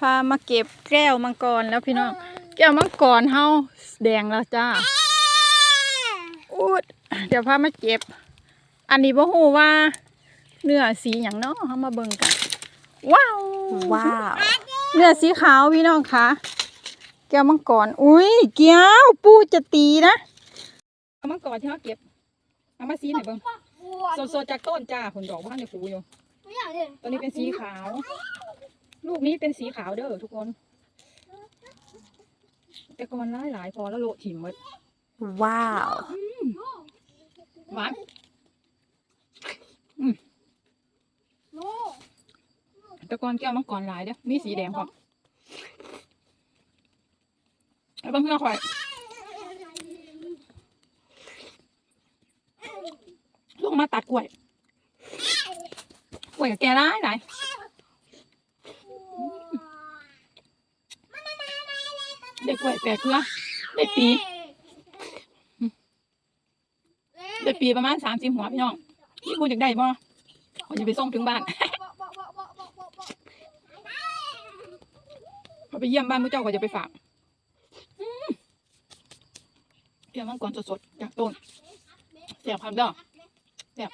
พามาเก็บแก้วมังกรแล้วพี่น้อง แก้วมังกรเฮาแดงแล้วจ้าอุดเดี๋ยวพามาเก็บ อันนี้บ่ฮู้ว่า เนื้อสีหยังเนาะเฮามาเบิ่งกัน ว้าว ว้าว เนื้อสีขาวพี่น้องคะแก้วมังกร อุ้ยเกี้ยวปูจะตีนะแก้วมังกรที่เขาเก็บเอามาสีหน่อยเบิ่งสดๆจากต้นจ้าผลดอกว่าในฟูอยู่ตัวนี้เป็นสีขาว ลูกนี้เป็นสีขาวเด้อทุกคน แต่ก่อนหลายหลายๆพอแล้วโละถิ่มหมดว้าวหวานแต่ก่อนแก้วมังกรหลายเด้อมีสีแดงพร้อมแล้วเบิ่งเพื่อนข่อยลงมาตัดกล้วยกล้วยกับแกร้ายหลาย เด็กกล้วยแปดเครือได้ปี ได้ปีประมาณสามสิบหัวพี่น้องพี่กูอยากได้บ่เขาจะไปส่งถึงบ้านพอไปเยี่ยมบ้านมือเจ้าก็จะไปฝากอืมเดี๋ยวมังกรสดๆจากต้นแสบพันเด้อแสบ